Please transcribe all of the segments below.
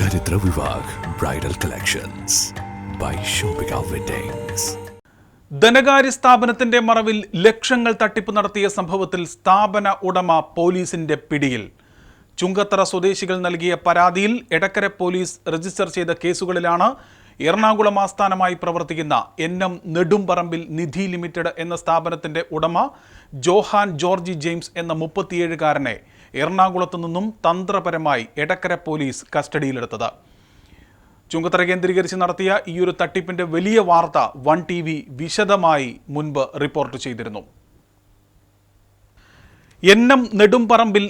Charithra Vivah bridal collections by Shoppika weddings ധനകാര്യ സ്ഥാപനത്തിന്റെ മറവിൽ ലക്ഷങ്ങൾ തട്ടിപ്പ് നടത്തിയ സംഭവത്തിൽ സ്ഥാപന ഉടമ പോലീസിന്റെ പിടിയിൽ. ചുങ്കത്തറ സ്വദേശികൾ നൽകിയ പരാതിയിൽ എടക്കര പോലീസ് രജിസ്റ്റർ ചെയ്ത കേസുകളിലാണ് എറണാകുളം ആസ്ഥാനമായി പ്രവർത്തിക്കുന്ന N M Nedumparambil Nidhi limited എന്ന സ്ഥാപനത്തിന്റെ ഉടമ ജോഹാൻ ജോർജി ജെയിംസ് എന്ന മുപ്പത്തിയേഴുകാരനെ എറണാകുളത്തു നിന്നും തന്ത്രപരമായി എടക്കര പോലീസ് കസ്റ്റഡിയിലെടുത്തത്. ചുങ്കത്തറ കേന്ദ്രീകരിച്ച് നടത്തിയ ഈ ഒരു തട്ടിപ്പിന്റെ വലിയ വാർത്ത വൺ ടി വിശദമായി മുൻപ് റിപ്പോർട്ട് ചെയ്തിരുന്നു. എൻ എം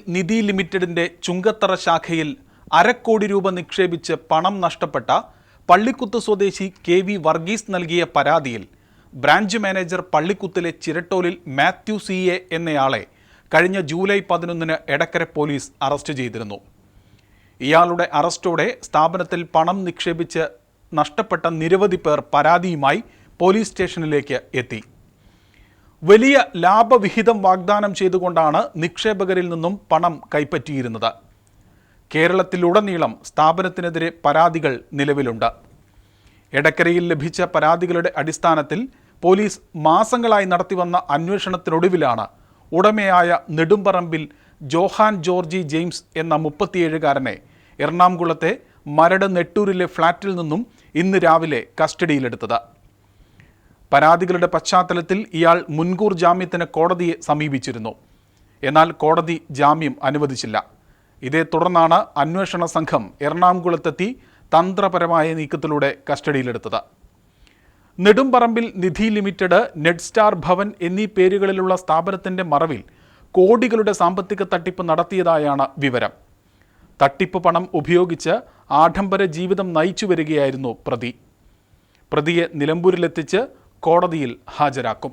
നിധി ലിമിറ്റഡിന്റെ ചുങ്കത്തറ ശാഖയിൽ അരക്കോടി രൂപ നിക്ഷേപിച്ച് പണം നഷ്ടപ്പെട്ട പള്ളിക്കുത്ത് സ്വദേശി കെ വി വർഗീസ് നൽകിയ പരാതിയിൽ ബ്രാഞ്ച് മാനേജർ പള്ളിക്കുത്തിലെ ചിരട്ടോലിൽ മാത്യു സി എ എന്നയാളെ കഴിഞ്ഞ ജൂലൈ പതിനൊന്നിന് എടക്കര പോലീസ് അറസ്റ്റ് ചെയ്തിരുന്നു. ഇയാളുടെ അറസ്റ്റോടെ സ്ഥാപനത്തിൽ പണം നിക്ഷേപിച്ച് നഷ്ടപ്പെട്ട നിരവധി പേർ പരാതിയുമായി പോലീസ് സ്റ്റേഷനിലേക്ക് എത്തി. വലിയ ലാഭവിഹിതം വാഗ്ദാനം ചെയ്തുകൊണ്ടാണ് നിക്ഷേപകരിൽ നിന്നും പണം കൈപ്പറ്റിയിരുന്നത്. കേരളത്തിലുടനീളം സ്ഥാപനത്തിനെതിരെ പരാതികൾ നിലവിലുണ്ട്. എടക്കരയിൽ ലഭിച്ച പരാതികളുടെ അടിസ്ഥാനത്തിൽ പോലീസ് മാസങ്ങളായി നടത്തിവന്ന അന്വേഷണത്തിനൊടുവിലാണ് ഉടമയായ നെടുമ്പറമ്പിൽ ജോഹാൻ ജോർജി ജെയിംസ് എന്ന മുപ്പത്തിയേഴുകാരനെ എറണാകുളത്തെ മരട് നെട്ടൂരിലെ ഫ്ളാറ്റിൽ നിന്നും ഇന്ന് രാവിലെ കസ്റ്റഡിയിലെടുത്തത്. പരാതികളുടെ പശ്ചാത്തലത്തിൽ ഇയാൾ മുൻകൂർ ജാമ്യത്തിന് കോടതിയെ സമീപിച്ചിരുന്നു. എന്നാൽ കോടതി ജാമ്യം അനുവദിച്ചില്ല. ഇതേ തുടർന്നാണ് അന്വേഷണ സംഘം എറണാകുളത്തെത്തി തന്ത്രപരമായ നീക്കത്തിലൂടെ കസ്റ്റഡിയിലെടുത്തത്. നെടുമ്പറമ്പിൽ നിധി ലിമിറ്റഡ് നെഡ്സ്റ്റാർ ഭവൻ എന്നീ പേരുകളിലുള്ള സ്ഥാപനത്തിന്റെ മറവിൽ കോടികളുടെ സാമ്പത്തിക തട്ടിപ്പ് നടത്തിയതായാണ് വിവരം. തട്ടിപ്പ് പണം ഉപയോഗിച്ച് ആഡംബര ജീവിതം നയിച്ചു വരികയായിരുന്നു പ്രതി. പ്രതിയെ നിലമ്പൂരിലെത്തിച്ച് കോടതിയിൽ ഹാജരാക്കും.